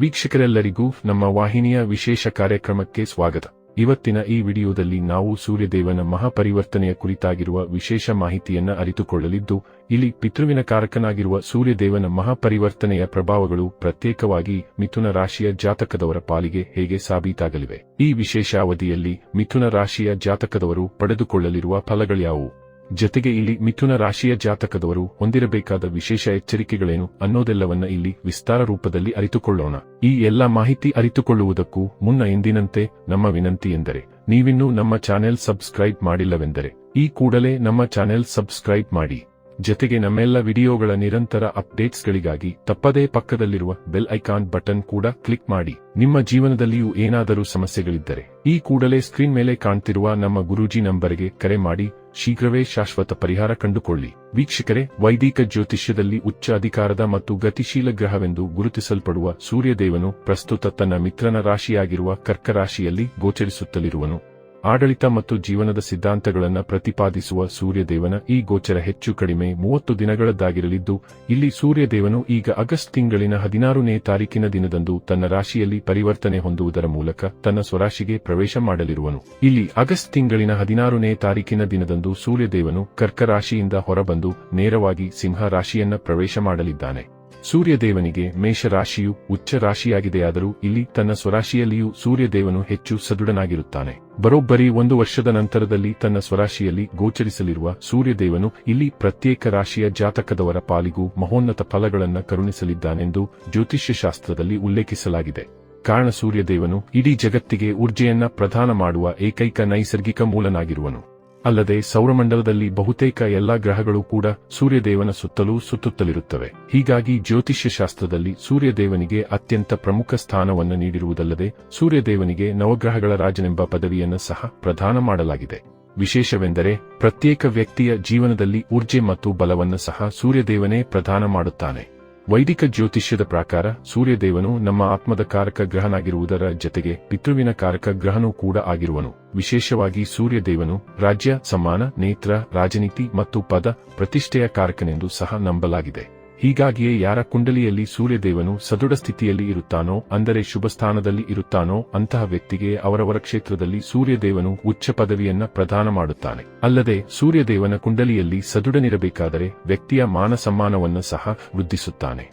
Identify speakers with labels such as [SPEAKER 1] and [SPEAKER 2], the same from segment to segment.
[SPEAKER 1] ವೀಕ್ಷಕರೆಲ್ಲರಿಗೂ ನಮ್ಮ ವಾಹಿನಿಯ ವಿಶೇಷ ಕಾರ್ಯಕ್ರಮಕ್ಕೆ ಸ್ವಾಗತ. ಇವತ್ತಿನ ಈ ವಿಡಿಯೋದಲ್ಲಿ ನಾವು ಸೂರ್ಯದೇವನ ಮಹಾಪರಿವರ್ತನೆಯ ಕುರಿತಾಗಿರುವ ವಿಶೇಷ ಮಾಹಿತಿಯನ್ನ ಅರಿತುಕೊಳ್ಳಲಿದ್ದು, ಇಲ್ಲಿ ಪಿತೃವಿನ ಕಾರಕನಾಗಿರುವ ಸೂರ್ಯದೇವನ ಮಹಾಪರಿವರ್ತನೆಯ ಪ್ರಭಾವಗಳು ಪ್ರತ್ಯೇಕವಾಗಿ ಮಿಥುನ ರಾಶಿಯ ಜಾತಕದವರ ಪಾಲಿಗೆ ಹೇಗೆ ಸಾಬೀತಾಗಲಿವೆ. ಈ ವಿಶೇಷ ಅವಧಿಯಲ್ಲಿ ಮಿಥುನ ರಾಶಿಯ ಜಾತಕದವರು ಪಡೆದುಕೊಳ್ಳಲಿರುವ ಫಲಗಳ್ಯಾವು ಜತೆಗೆ ಇಲ್ಲಿ ಮಿಥುನ ರಾಶಿಯ ಜಾತಕದವರು ಹೊಂದಿರಬೇಕಾದ ವಿಶೇಷ ಎಚ್ಚರಿಕೆಗಳೇನು ಅನ್ನೋದೆಲ್ಲವನ್ನ ಇಲ್ಲಿ ವಿಸ್ತಾರ ರೂಪದಲ್ಲಿ ಅರಿತುಕೊಳ್ಳೋಣ. ಈ ಎಲ್ಲ ಮಾಹಿತಿ ಅರಿತುಕೊಳ್ಳುವುದಕ್ಕೂ ಮುನ್ನ ಎಂದಿನಂತೆ ನಮ್ಮ ವಿನಂತಿ ಎಂದರೆ, ನೀವಿನ್ನೂ ನಮ್ಮ ಚಾನೆಲ್ ಸಬ್ಸ್ಕ್ರೈಬ್ ಮಾಡಿಲ್ಲವೆಂದರೆ, ಈ ಕೂಡಲೇ ನಮ್ಮ ಚಾನೆಲ್ ಸಬ್ಸ್ಕ್ರೈಬ್ ಮಾಡಿ. ಜತೆಗೆ ನಮ್ಮೆಲ್ಲ ವಿಡಿಯೋಗಳ ನಿರಂತರ ಅಪ್ಡೇಟ್ಸ್ಗಳಿಗಾಗಿ ತಪ್ಪದೇ ಪಕ್ಕದಲ್ಲಿರುವ ಬೆಲ್ ಐಕಾನ್ ಬಟನ್ ಕೂಡ ಕ್ಲಿಕ್ ಮಾಡಿ. ನಿಮ್ಮ ಜೀವನದಲ್ಲಿಯೂ ಏನಾದರೂ ಸಮಸ್ಯೆಗಳಿದ್ದರೆ, ಈ ಕೂಡಲೇ ಸ್ಕ್ರೀನ್ ಮೇಲೆ ಕಾಣ್ತಿರುವ ನಮ್ಮ ಗುರೂಜಿ ನಂಬರ್ಗೆ ಕರೆ ಮಾಡಿ. ಶೀಘ್ರವೇ ಶಾಶ್ವತ ಪರಿಹಾರ ಕಂಡುಕೊಳ್ಳಿ. ವೀಕ್ಷಕರೇ, ವೈದಿಕ ಜ್ಯೋತಿಷ್ಯದಲ್ಲಿ ಉಚ್ಚ ಅಧಿಕಾರದ ಮತ್ತು ಗತಿಶೀಲ ಗ್ರಹವೆಂದು ಗುರುತಿಸಲ್ಪಡುವ ಸೂರ್ಯದೇವನು ಪ್ರಸ್ತುತ ತನ್ನ ಮಿತ್ರನ ರಾಶಿಯಾಗಿರುವ ಕರ್ಕರಾಶಿಯಲ್ಲಿ ಗೋಚರಿಸುತ್ತಲಿರುವನು. ಆಡಳಿತ ಮತ್ತು ಜೀವನದ ಸಿದ್ಧಾಂತಗಳನ್ನು ಪ್ರತಿಪಾದಿಸುವ ಸೂರ್ಯದೇವನ ಈ ಗೋಚರ ಹೆಚ್ಚು ಕಡಿಮೆ ಮೂವತ್ತು ದಿನಗಳದ್ದಾಗಿರಲಿದ್ದು, ಇಲ್ಲಿ ಸೂರ್ಯದೇವನು ಈಗ ಆಗಸ್ಟ್ ತಿಂಗಳಿನ ಹದಿನಾರನೇ ತಾರೀಕಿನ ದಿನದಂದು ತನ್ನ ರಾಶಿಯಲ್ಲಿ ಪರಿವರ್ತನೆ ಹೊಂದುವುದರ ಮೂಲಕ ತನ್ನ ಸ್ವರಾಶಿಗೆ ಪ್ರವೇಶ ಮಾಡಲಿರುವನು. ಇಲ್ಲಿ ಆಗಸ್ಟ್ ತಿಂಗಳಿನ ಹದಿನಾರನೇ ತಾರೀಕಿನ ದಿನದಂದು ಸೂರ್ಯದೇವನು ಕರ್ಕ ರಾಶಿಯಿಂದ ಹೊರಬಂದು ನೇರವಾಗಿ ಸಿಂಹ ರಾಶಿಯನ್ನ ಪ್ರವೇಶ ಮಾಡಲಿದ್ದಾನೆ. ಸೂರ್ಯದೇವನಿಗೆ ಮೇಷರಾಶಿಯು ಉಚ್ಚ ರಾಶಿಯಾಗಿದೆಯಾದರೂ ಇಲ್ಲಿ ತನ್ನ ಸ್ವರಾಶಿಯಲ್ಲಿಯೂ ಸೂರ್ಯದೇವನು ಹೆಚ್ಚು ಸದೃಢನಾಗಿರುತ್ತಾನೆ. ಬರೋಬ್ಬರಿ ಒಂದು ವರ್ಷದ ನಂತರದಲ್ಲಿ ತನ್ನ ಸ್ವರಾಶಿಯಲ್ಲಿ ಗೋಚರಿಸಲಿರುವ ಸೂರ್ಯದೇವನು ಇಲ್ಲಿ ಪ್ರತ್ಯೇಕ ರಾಶಿಯ ಜಾತಕದವರ ಪಾಲಿಗೂ ಮಹೋನ್ನತ ಫಲಗಳನ್ನು ಕರುಣಿಸಲಿದ್ದಾನೆಂದು ಜ್ಯೋತಿಷ್ಯ ಶಾಸ್ತ್ರದಲ್ಲಿ ಉಲ್ಲೇಖಿಸಲಾಗಿದೆ. ಕಾರಣ ಸೂರ್ಯದೇವನು ಇಡೀ ಜಗತ್ತಿಗೆ ಊರ್ಜೆಯನ್ನ ಪ್ರದಾನ ಮಾಡುವ ಏಕೈಕ ನೈಸರ್ಗಿಕ ಮೂಲನಾಗಿರುವನು. ಅಲ್ಲದೆ ಸೌರಮಂಡಲದಲ್ಲಿ ಬಹುತೇಕ ಎಲ್ಲಾ ಗ್ರಹಗಳು ಕೂಡ ಸೂರ್ಯದೇವನ ಸುತ್ತಲೂ ಸುತ್ತುತ್ತಲಿರುತ್ತವೆ. ಹೀಗಾಗಿ ಜ್ಯೋತಿಷ್ಯ ಶಾಸ್ತ್ರದಲ್ಲಿ ಸೂರ್ಯದೇವನಿಗೆ ಅತ್ಯಂತ ಪ್ರಮುಖ ಸ್ಥಾನವನ್ನು ನೀಡಿರುವುದಲ್ಲದೆ ಸೂರ್ಯದೇವನಿಗೆ ನವಗ್ರಹಗಳ ರಾಜನೆಂಬ ಪದವಿಯನ್ನು ಸಹ ಪ್ರದಾನ ಮಾಡಲಾಗಿದೆ. ವಿಶೇಷವೆಂದರೆ ಪ್ರತ್ಯೇಕ ವ್ಯಕ್ತಿಯ ಜೀವನದಲ್ಲಿ ಊರ್ಜೆ ಮತ್ತು ಬಲವನ್ನು ಸಹ ಸೂರ್ಯದೇವನೇ ಪ್ರದಾನ ಮಾಡುತ್ತಾನೆ. ವೈದಿಕ ಜ್ಯೋತಿಷ್ಯದ ಪ್ರಕಾರ, ಸೂರ್ಯದೇವನು ನಮ್ಮ ಆತ್ಮದ ಕಾರಕ ಗ್ರಹನಾಗಿರುವುದರ ಜತೆಗೆ ಪಿತೃವಿನ ಕಾರಕ ಗ್ರಹನೂ ಕೂಡ ಆಗಿರುವನು. ವಿಶೇಷವಾಗಿ ಸೂರ್ಯದೇವನು ರಾಜ್ಯ ಸಮ್ಮಾನ ನೇತ್ರ, ರಾಜನೀತಿ ಮತ್ತು ಪದ ಪ್ರತಿಷ್ಠೆಯ ಕಾರಕನೆಂದು ಸಹ ನಂಬಲಾಗಿದೆ. ಹೀಗಾಗಿಯೇ ಯಾರ ಕುಂಡಲಿಯಲ್ಲಿ ಸೂರ್ಯದೇವನು ಸದೃಢ ಸ್ಥಿತಿಯಲ್ಲಿ ಇರುತ್ತಾನೋ, ಅಂದರೆ ಶುಭ ಸ್ಥಾನದಲ್ಲಿ ಇರುತ್ತಾನೋ, ಅಂತಹ ವ್ಯಕ್ತಿಗೆ ಅವರವರ ಕ್ಷೇತ್ರದಲ್ಲಿ ಸೂರ್ಯದೇವನು ಉಚ್ಚ ಪದವಿಯನ್ನ ಪ್ರದಾನ ಮಾಡುತ್ತಾನೆ. ಅಲ್ಲದೆ ಸೂರ್ಯದೇವನ ಕುಂಡಲಿಯಲ್ಲಿ ಸದೃಢನಿರಬೇಕಾದರೆ ವ್ಯಕ್ತಿಯ ಮಾನ ಸಮ್ಮಾನವನ್ನು ಸಹ ವೃದ್ಧಿಸುತ್ತಾನೆ.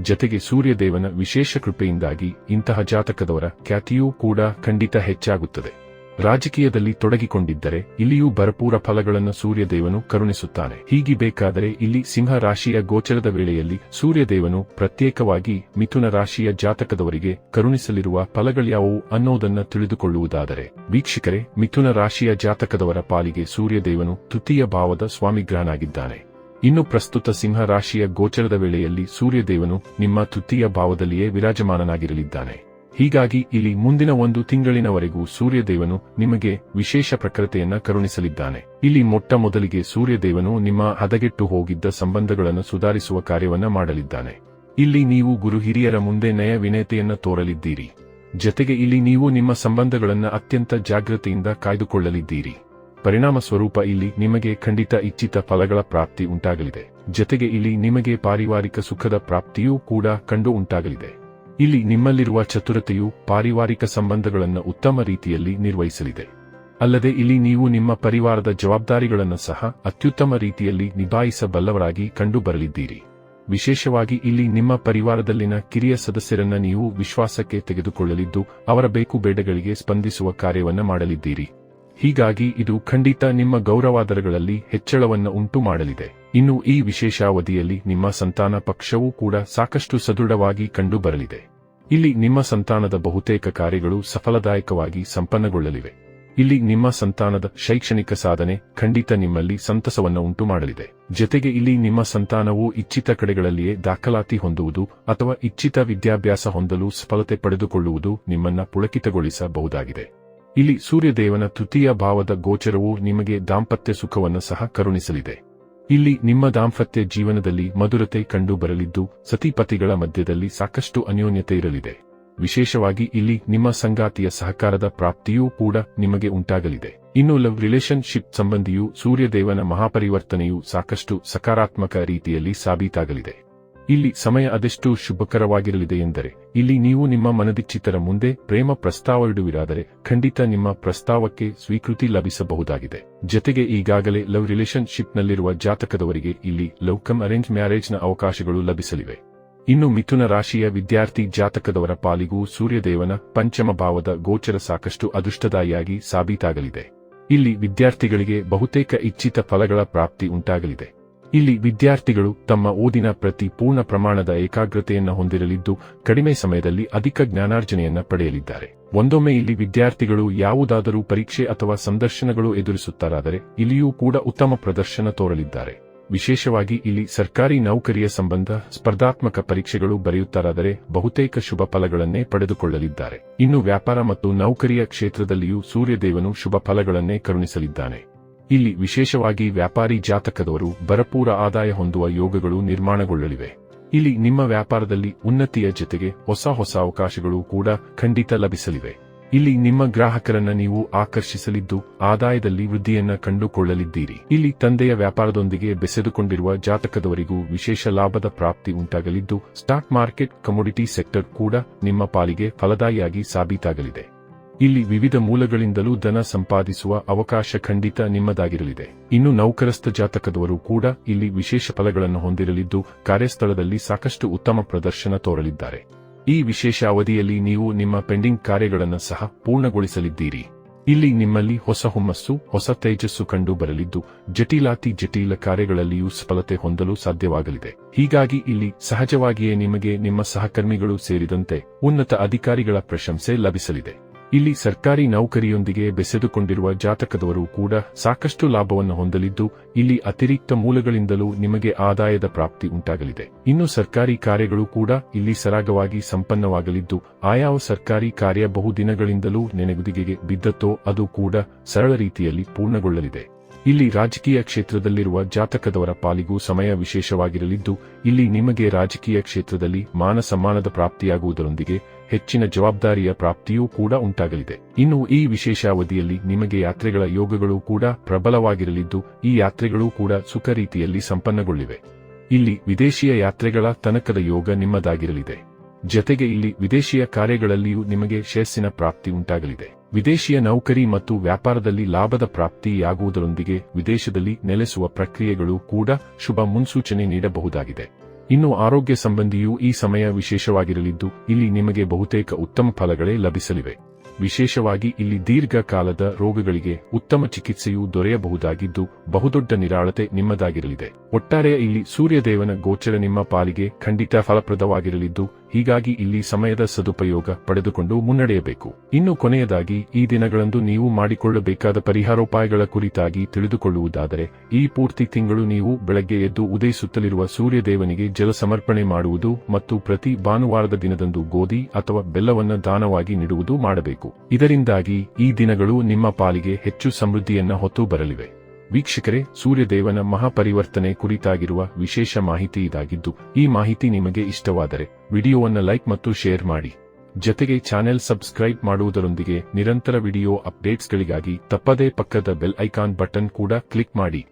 [SPEAKER 1] ಜತೆಗೆ ಸೂರ್ಯದೇವನ ವಿಶೇಷ ಕೃಪೆಯಿಂದಾಗಿ ಇಂತಹ ಜಾತಕದವರ ಖ್ಯಾತಿಯೂ ಕೂಡ ಖಂಡಿತ ಹೆಚ್ಚಾಗುತ್ತದೆ. ರಾಜಕೀಯದಲ್ಲಿ ತೊಡಗಿಕೊಂಡಿದ್ದರೆ ಇಲ್ಲಿಯೂ ಭರಪೂರ ಫಲಗಳನ್ನು ಸೂರ್ಯದೇವನು ಕರುಣಿಸುತ್ತಾನೆ. ಹೀಗೆ ಬೇಕಾದರೆ ಇಲ್ಲಿ ಸಿಂಹ ರಾಶಿಯ ಗೋಚರದ ವೇಳೆಯಲ್ಲಿ ಸೂರ್ಯದೇವನು ಪ್ರತ್ಯೇಕವಾಗಿ ಮಿಥುನ ರಾಶಿಯ ಜಾತಕದವರಿಗೆ ಕರುಣಿಸಲಿರುವ ಫಲಗಳ್ಯಾವುವು ಅನ್ನೋದನ್ನ ತಿಳಿದುಕೊಳ್ಳುವುದಾದರೆ, ವೀಕ್ಷಕರೇ, ಮಿಥುನ ರಾಶಿಯ ಜಾತಕದವರ ಪಾಲಿಗೆ ಸೂರ್ಯದೇವನು ತೃತೀಯ ಭಾವದ ಸ್ವಾಮಿಗ್ರಹನಾಗಿದ್ದಾನೆ. ಇನ್ನು ಪ್ರಸ್ತುತ ಸಿಂಹ ರಾಶಿಯ ಗೋಚರದ ವೇಳೆಯಲ್ಲಿ ಸೂರ್ಯದೇವನು ನಿಮ್ಮ ತೃತೀಯ ಭಾವದಲ್ಲಿಯೇ ವಿರಾಜಮಾನನಾಗಿರಲಿದ್ದಾನೆ. ಹೀಗಾಗಿ ಇಲ್ಲಿ ಮುಂದಿನ ಒಂದು ತಿಂಗಳಿನವರೆಗೂ ಸೂರ್ಯದೇವನು ನಿಮಗೆ ವಿಶೇಷ ಪ್ರಕೃತಿಯನ್ನ ಕರುಣಿಸಲಿದ್ದಾನೆ. ಇಲ್ಲಿ ಮೊಟ್ಟ ಮೊದಲಿಗೆ ಸೂರ್ಯದೇವನು ನಿಮ್ಮ ಹದಗೆಟ್ಟು ಹೋಗಿದ್ದ ಸಂಬಂಧಗಳನ್ನು ಸುಧಾರಿಸುವ ಕಾರ್ಯವನ್ನ ಮಾಡಲಿದ್ದಾನೆ. ಇಲ್ಲಿ ನೀವು ಗುರು ಹಿರಿಯರ ಮುಂದೆ ನಯ ವಿನಯತೆಯನ್ನ ತೋರಲಿದ್ದೀರಿ. ಜತೆಗೆ ಇಲ್ಲಿ ನೀವು ನಿಮ್ಮ ಸಂಬಂಧಗಳನ್ನು ಅತ್ಯಂತ ಜಾಗ್ರತೆಯಿಂದ ಕಾಯ್ದುಕೊಳ್ಳಲಿದ್ದೀರಿ. ಪರಿಣಾಮ ಸ್ವರೂಪ ಇಲ್ಲಿ ನಿಮಗೆ ಖಂಡಿತ ಇಚ್ಛಿತ ಫಲಗಳ ಪ್ರಾಪ್ತಿ ಉಂಟಾಗಲಿದೆ. ಜತೆಗೆ ಇಲ್ಲಿ ನಿಮಗೆ ಪಾರಿವಾರಿಕ ಸುಖದ ಪ್ರಾಪ್ತಿಯೂ ಕೂಡ ಕಂಡು ಉಂಟಾಗಲಿದೆ. ಇಲ್ಲಿ ನಿಮ್ಮಲ್ಲಿರುವ ಚತುರತೆಯು ಪಾರಿವಾರಿಕ ಸಂಬಂಧಗಳನ್ನು ಉತ್ತಮ ರೀತಿಯಲ್ಲಿ ನಿರ್ವಹಿಸಲಿದೆ. ಅಲ್ಲದೆ ಇಲ್ಲಿ ನೀವು ನಿಮ್ಮ ಪರಿವಾರದ ಜವಾಬ್ದಾರಿಗಳನ್ನು ಸಹ ಅತ್ಯುತ್ತಮ ರೀತಿಯಲ್ಲಿ ನಿಭಾಯಿಸಬಲ್ಲವರಾಗಿ ಕಂಡುಬರಲಿದ್ದೀರಿ. ವಿಶೇಷವಾಗಿ ಇಲ್ಲಿ ನಿಮ್ಮ ಪರಿವಾರದಲ್ಲಿನ ಕಿರಿಯ ಸದಸ್ಯರನ್ನ ನೀವು ವಿಶ್ವಾಸಕ್ಕೆ ತೆಗೆದುಕೊಳ್ಳಲಿದ್ದು, ಅವರ ಬೇಕು ಬೇಡಗಳಿಗೆ ಸ್ಪಂದಿಸುವ ಕಾರ್ಯವನ್ನು ಮಾಡಲಿದ್ದೀರಿ. ಹೀಗಾಗಿ ಇದು ಖಂಡಿತ ನಿಮ್ಮ ಗೌರವಾದರಗಳಲ್ಲಿ ಹೆಚ್ಚಳವನ್ನು ಉಂಟು ಮಾಡಲಿದೆ ಇನ್ನು ಈ ವಿಶೇಷಾವಧಿಯಲ್ಲಿ ನಿಮ್ಮ ಸಂತಾನ ಪಕ್ಷವೂ ಕೂಡ ಸಾಕಷ್ಟು ಸದೃಢವಾಗಿ ಕಂಡುಬರಲಿದೆ. ಇಲ್ಲಿ ನಿಮ್ಮ ಸಂತಾನದ ಬಹುತೇಕ ಕಾರ್ಯಗಳು ಸಫಲದಾಯಕವಾಗಿ ಸಂಪನ್ನಗೊಳ್ಳಲಿವೆ. ಇಲ್ಲಿ ನಿಮ್ಮ ಸಂತಾನದ ಶೈಕ್ಷಣಿಕ ಸಾಧನೆ ಖಂಡಿತ ನಿಮ್ಮಲ್ಲಿ ಸಂತಸವನ್ನು ಉಂಟು ಮಾಡಲಿದೆ ಜತೆಗೆ ಇಲ್ಲಿ ನಿಮ್ಮ ಸಂತಾನವು ಇಚ್ಛಿತ ಕಡೆಗಳಲ್ಲಿಯೇ ದಾಖಲಾತಿ ಹೊಂದುವುದು ಅಥವಾ ಇಚ್ಛಿತ ವಿದ್ಯಾಭ್ಯಾಸ ಹೊಂದಲು ಸಫಲತೆ ಪಡೆದುಕೊಳ್ಳುವುದು ನಿಮ್ಮನ್ನ ಪುಳಕಿತಗೊಳಿಸಬಹುದಾಗಿದೆ. ಇಲ್ಲಿ ಸೂರ್ಯದೇವನ ತೃತೀಯ ಭಾವದ ಗೋಚರವು ನಿಮಗೆ ದಾಂಪತ್ಯ ಸುಖವನ್ನು ಸಹ ಕರುಣಿಸಲಿದೆ. ಇಲ್ಲಿ ನಿಮ್ಮ ದಾಂಪತ್ಯ ಜೀವನದಲ್ಲಿ ಮಧುರತೆ ಕಂಡು ಬರಲಿದ್ದು, ಸತಿಪತಿಗಳ ಮಧ್ಯದಲ್ಲಿ ಸಾಕಷ್ಟು ಅನ್ಯೋನ್ಯತೆ ಇರಲಿದೆ. ವಿಶೇಷವಾಗಿ ಇಲ್ಲಿ ನಿಮ್ಮ ಸಂಗಾತಿಯ ಸಹಕಾರದ ಪ್ರಾಪ್ತಿಯೂ ಕೂಡ ನಿಮಗೆ ಉಂಟಾಗಲಿದೆ. ಇನ್ನು ಲವ್ ರಿಲೇಶನ್ಶಿಪ್ ಸಂಬಂಧಿಯು ಸೂರ್ಯದೇವನ ಮಹಾಪರಿವರ್ತನೆಯು ಸಾಕಷ್ಟು ಸಕಾರಾತ್ಮಕ ರೀತಿಯಲ್ಲಿ ಸಾಬೀತಾಗಲಿದೆ. ಇಲ್ಲಿ ಸಮಯ ಅದೆಷ್ಟು ಶುಭಕರವಾಗಿರಲಿದೆ ಎಂದರೆ, ಇಲ್ಲಿ ನೀವು ನಿಮ್ಮ ಮನದಿಚ್ಚಿತರ ಮುಂದೆ ಪ್ರೇಮ ಪ್ರಸ್ತಾವವಿಡುವಿರಾದರೆ, ಖಂಡಿತ ನಿಮ್ಮ ಪ್ರಸ್ತಾವಕ್ಕೆ ಸ್ವೀಕೃತಿ ಲಭಿಸಬಹುದಾಗಿದೆ. ಜತೆಗೆ ಈಗಾಗಲೇ ಲವ್ ರಿಲೇಶನ್ಶಿಪ್ನಲ್ಲಿರುವ ಜಾತಕದವರಿಗೆ ಇಲ್ಲಿ ಲವ್ ಕಮ್ ಅರೇಂಜ್ ಮ್ಯಾರೇಜ್ನ ಅವಕಾಶಗಳು ಲಭಿಸಲಿವೆ. ಇನ್ನು ಮಿಥುನ ರಾಶಿಯ ವಿದ್ಯಾರ್ಥಿ ಜಾತಕದವರ ಪಾಲಿಗೂ ಸೂರ್ಯದೇವನ ಪಂಚಮ ಭಾವದ ಗೋಚರ ಸಾಕಷ್ಟು ಅದೃಷ್ಟದಾಯಿಯಾಗಿ ಸಾಬೀತಾಗಲಿದೆ. ಇಲ್ಲಿ ವಿದ್ಯಾರ್ಥಿಗಳಿಗೆ ಬಹುತೇಕ ಇಚ್ಛಿತ ಫಲಗಳ ಪ್ರಾಪ್ತಿ ಉಂಟಾಗಲಿದೆ. ಇಲ್ಲಿ ವಿದ್ಯಾರ್ಥಿಗಳು ತಮ್ಮ ಓದಿನ ಪ್ರತಿ ಪೂರ್ಣ ಪ್ರಮಾಣದ ಏಕಾಗ್ರತೆಯನ್ನು ಹೊಂದಿರಲಿದ್ದು, ಕಡಿಮೆ ಸಮಯದಲ್ಲಿ ಅಧಿಕ ಜ್ಞಾನಾರ್ಜನೆಯನ್ನು ಪಡೆಯಲಿದ್ದಾರೆ. ಒಂದೊಮ್ಮೆ ಇಲ್ಲಿ ವಿದ್ಯಾರ್ಥಿಗಳು ಯಾವುದಾದರೂ ಪರೀಕ್ಷೆ ಅಥವಾ ಸಂದರ್ಶನಗಳು ಎದುರಿಸುತ್ತಾರಾದರೆ, ಇಲ್ಲಿಯೂ ಕೂಡ ಉತ್ತಮ ಪ್ರದರ್ಶನ ತೋರಲಿದ್ದಾರೆ. ವಿಶೇಷವಾಗಿ ಇಲ್ಲಿ ಸರ್ಕಾರಿ ನೌಕರಿಯ ಸಂಬಂಧ ಸ್ಪರ್ಧಾತ್ಮಕ ಪರೀಕ್ಷೆಗಳು ಬರೆಯುತ್ತಾರಾದರೆ, ಬಹುತೇಕ ಶುಭ ಫಲಗಳನ್ನೇ ಪಡೆದುಕೊಳ್ಳಲಿದ್ದಾರೆ. ಇನ್ನು ವ್ಯಾಪಾರ ಮತ್ತು ನೌಕರಿಯ ಕ್ಷೇತ್ರದಲ್ಲಿಯೂ ಸೂರ್ಯದೇವನು ಶುಭ ಫಲಗಳನ್ನೇ ಕರುಣಿಸಲಿದ್ದಾನೆ. ಇಲ್ಲಿ ವಿಶೇಷವಾಗಿ ವ್ಯಾಪಾರಿ ಜಾತಕದವರು ಭರಪೂರ ಆದಾಯ ಹೊಂದುವ ಯೋಗಗಳು ನಿರ್ಮಾಣಗೊಳ್ಳಲಿವೆ. ಇಲ್ಲಿ ನಿಮ್ಮ ವ್ಯಾಪಾರದಲ್ಲಿ ಉನ್ನತಿಯ ಜೊತೆಗೆ ಹೊಸ ಹೊಸ ಅವಕಾಶಗಳು ಕೂಡ ಖಂಡಿತ ಲಭಿಸಲಿವೆ. ಇಲ್ಲಿ ನಿಮ್ಮ ಗ್ರಾಹಕರನ್ನ ನೀವು ಆಕರ್ಷಿಸಲಿದ್ದು ಆದಾಯದಲ್ಲಿ ವೃದ್ಧಿಯನ್ನ ಕಂಡುಕೊಳ್ಳಲಿದ್ದೀರಿ. ಇಲ್ಲಿ ತಂದೆಯ ವ್ಯಾಪಾರದೊಂದಿಗೆ ಬೆಸೆದುಕೊಂಡಿರುವ ಜಾತಕದವರಿಗೂ ವಿಶೇಷ ಲಾಭದ ಪ್ರಾಪ್ತಿ ಉಂಟಾಗಲಿದ್ದು, ಸ್ಟಾಕ್ ಮಾರ್ಕೆಟ್, ಕಮೋಡಿಟಿ ಸೆಕ್ಟರ್ ಕೂಡ ನಿಮ್ಮ ಪಾಲಿಗೆ ಫಲದಾಯಿಯಾಗಿ ಸಾಬೀತಾಗಲಿದೆ. ಇಲ್ಲಿ ವಿವಿಧ ಮೂಲಗಳಿಂದಲೂ ಧನ ಸಂಪಾದಿಸುವ ಅವಕಾಶ ಖಂಡಿತ ನಿಮ್ಮದಾಗಿರಲಿದೆ. ಇನ್ನು ನೌಕರಸ್ಥ ಜಾತಕದವರು ಕೂಡ ಇಲ್ಲಿ ವಿಶೇಷ ಫಲಗಳನ್ನು ಹೊಂದಿರಲಿದ್ದು, ಕಾರ್ಯಸ್ಥಳದಲ್ಲಿ ಸಾಕಷ್ಟು ಉತ್ತಮ ಪ್ರದರ್ಶನ ತೋರಲಿದ್ದಾರೆ. ಈ ವಿಶೇಷ ಅವಧಿಯಲ್ಲಿ ನೀವು ನಿಮ್ಮ ಪೆಂಡಿಂಗ್ ಕಾರ್ಯಗಳನ್ನು ಸಹ ಪೂರ್ಣಗೊಳಿಸಲಿದ್ದೀರಿ. ಇಲ್ಲಿ ನಿಮ್ಮಲ್ಲಿ ಹೊಸ ಹುಮ್ಮಸ್ಸು, ಹೊಸ ತೇಜಸ್ಸು ಕಂಡು ಬರಲಿದ್ದು, ಜಟಿಲಾತಿ ಜಟಿಲ ಕಾರ್ಯಗಳಲ್ಲಿಯೂ ಸಫಲತೆ ಹೊಂದಲು ಸಾಧ್ಯವಾಗಲಿದೆ. ಹೀಗಾಗಿ ಇಲ್ಲಿ ಸಹಜವಾಗಿಯೇ ನಿಮಗೆ ನಿಮ್ಮ ಸಹಕರ್ಮಿಗಳು ಸೇರಿದಂತೆ ಉನ್ನತ ಅಧಿಕಾರಿಗಳ ಪ್ರಶಂಸೆ ಲಭಿಸಲಿದೆ. ಇಲ್ಲಿ ಸರ್ಕಾರಿ ನೌಕರಿಯೊಂದಿಗೆ ಬೆಸೆದುಕೊಂಡಿರುವ ಜಾತಕದವರು ಕೂಡ ಸಾಕಷ್ಟು ಲಾಭವನ್ನು ಹೊಂದಲಿದ್ದು, ಇಲ್ಲಿ ಅತಿರಿಕ್ತ ಮೂಲಗಳಿಂದಲೂ ನಿಮಗೆ ಆದಾಯದ ಪ್ರಾಪ್ತಿ ಉಂಟಾಗಲಿದೆ. ಇನ್ನು ಸರ್ಕಾರಿ ಕಾರ್ಯಗಳು ಕೂಡ ಇಲ್ಲಿ ಸರಾಗವಾಗಿ ಸಂಪನ್ನವಾಗಲಿದ್ದು, ಆಯಾವ ಸರ್ಕಾರಿ ಕಾರ್ಯ ಬಹುದಿನಗಳಿಂದಲೂ ನೆನೆಗುದಿಗೆ ಬಿದ್ದತ್ತೋ ಅದು ಕೂಡ ಸರಳ ರೀತಿಯಲ್ಲಿ ಪೂರ್ಣಗೊಳ್ಳಲಿದೆ. ಇಲ್ಲಿ ರಾಜಕೀಯ ಕ್ಷೇತ್ರದಲ್ಲಿರುವ ಜಾತಕದವರ ಪಾಲಿಗೂ ಸಮಯ ವಿಶೇಷವಾಗಿರಲಿದ್ದು, ಇಲ್ಲಿ ನಿಮಗೆ ರಾಜಕೀಯ ಕ್ಷೇತ್ರದಲ್ಲಿ ಮಾನ ಸಮ್ಮಾನದ ಪ್ರಾಪ್ತಿಯಾಗುವುದರೊಂದಿಗೆ ಹೆಚ್ಚಿನ ಜವಾಬ್ದಾರಿಯ ಪ್ರಾಪ್ತಿಯೂ ಕೂಡ ಉಂಟಾಗಲಿದೆ. ಇನ್ನು ಈ ವಿಶೇಷಾವಧಿಯಲ್ಲಿ ನಿಮಗೆ ಯಾತ್ರೆಗಳ ಯೋಗಗಳು ಕೂಡ ಪ್ರಬಲವಾಗಿರಲಿದ್ದು, ಈ ಯಾತ್ರೆಗಳೂ ಕೂಡ ಸುಖ ರೀತಿಯಲ್ಲಿ ಸಂಪನ್ನಗೊಳ್ಳಿವೆ. ಇಲ್ಲಿ ವಿದೇಶಿಯ ಯಾತ್ರೆಗಳ ತನಕದ ಯೋಗ ನಿಮ್ಮದಾಗಿರಲಿದೆ. ಜತೆಗೆ ಇಲ್ಲಿ ವಿದೇಶಿಯ ಕಾರ್ಯಗಳಲ್ಲಿಯೂ ನಿಮಗೆ ಶ್ರೇಯಸ್ಸಿನ ಪ್ರಾಪ್ತಿ ಉಂಟಾಗಲಿದೆ. ವಿದೇಶಿಯ ನೌಕರಿ ಮತ್ತು ವ್ಯಾಪಾರದಲ್ಲಿ ಲಾಭದ ಪ್ರಾಪ್ತಿಯಾಗುವುದರೊಂದಿಗೆ ವಿದೇಶದಲ್ಲಿ ನೆಲೆಸುವ ಪ್ರಕ್ರಿಯೆಗಳು ಕೂಡ ಶುಭ ಮುನ್ಸೂಚನೆ ನೀಡಬಹುದಾಗಿದೆ. ಇನ್ನು ಆರೋಗ್ಯ ಸಂಬಂಧಿಯೂ ಈ ಸಮಯ ವಿಶೇಷವಾಗಿರಲಿದ್ದು, ಇಲ್ಲಿ ನಿಮಗೆ ಬಹುತೇಕ ಉತ್ತಮ ಫಲಗಳೇ ಲಭಿಸಲಿವೆ. ವಿಶೇಷವಾಗಿ ಇಲ್ಲಿ ದೀರ್ಘಕಾಲದ ರೋಗಗಳಿಗೆ ಉತ್ತಮ ಚಿಕಿತ್ಸೆಯೂ ದೊರೆಯಬಹುದಾಗಿದ್ದು, ಬಹುದೊಡ್ಡ ನಿರಾಳತೆ ನಿಮ್ಮದಾಗಿರಲಿದೆ. ಒಟ್ಟಾರೆ ಇಲ್ಲಿ ಸೂರ್ಯದೇವನ ಗೋಚರ ನಿಮ್ಮ ಪಾಲಿಗೆ ಖಂಡಿತ ಫಲಪ್ರದವಾಗಿರಲಿದ್ದು ಹೀಗಾಗಿ ಇಲ್ಲಿ ಸಮಯದ ಸದುಪಯೋಗ ಪಡೆದುಕೊಂಡು ಮುನ್ನಡೆಯಬೇಕು. ಇನ್ನು ಕೊನೆಯದಾಗಿ, ಈ ದಿನಗಳಂದು ನೀವು ಮಾಡಿಕೊಳ್ಳಬೇಕಾದ ಪರಿಹಾರೋಪಾಯಗಳ ಕುರಿತಾಗಿ ತಿಳಿದುಕೊಳ್ಳುವುದಾದರೆ, ಈ ಪೂರ್ತಿ ತಿಂಗಳು ನೀವು ಬೆಳಗ್ಗೆ ಎದ್ದು ಉದಯಿಸುತ್ತಲಿರುವ ಸೂರ್ಯದೇವನಿಗೆ ಜಲ ಸಮರ್ಪಣೆ ಮಾಡುವುದು ಮತ್ತು ಪ್ರತಿ ಭಾನುವಾರದ ದಿನದಂದು ಗೋಧಿ ಅಥವಾ ಬೆಲ್ಲವನ್ನು ದಾನವಾಗಿ ನೀಡುವುದು ಮಾಡಬೇಕು. ಇದರಿಂದಾಗಿ ಈ ದಿನಗಳು ನಿಮ್ಮ ಪಾಲಿಗೆ ಹೆಚ್ಚು ಸಮೃದ್ಧಿಯನ್ನ ಹೊತ್ತು ಬರಲಿವೆ. ವೀಕ್ಷಕರೇ, ಸೂರ್ಯದೇವನ ಮಹಾಪರಿವರ್ತನೆ ಕುರಿತಾಗಿರುವ ವಿಶೇಷ ಮಾಹಿತಿ ಇದಾಗಿದ್ದು, ಈ ಮಾಹಿತಿ ನಿಮಗೆ ಇಷ್ಟವಾದರೆ, ವಿಡಿಯೋವನ್ನು ಲೈಕ್ ಮತ್ತು ಶೇರ್ ಮಾಡಿ. ಜತೆಗೆ ಚಾನೆಲ್ ಸಬ್ಸ್ಕ್ರೈಬ್ ಮಾಡುವುದರೊಂದಿಗೆ ನಿರಂತರ ವಿಡಿಯೋ ಅಪ್ಡೇಟ್ಸ್ಗಳಿಗಾಗಿ ತಪ್ಪದೇ ಪಕ್ಕದ ಬೆಲ್ ಐಕಾನ್ ಬಟನ್ ಕೂಡ ಕ್ಲಿಕ್ ಮಾಡಿ.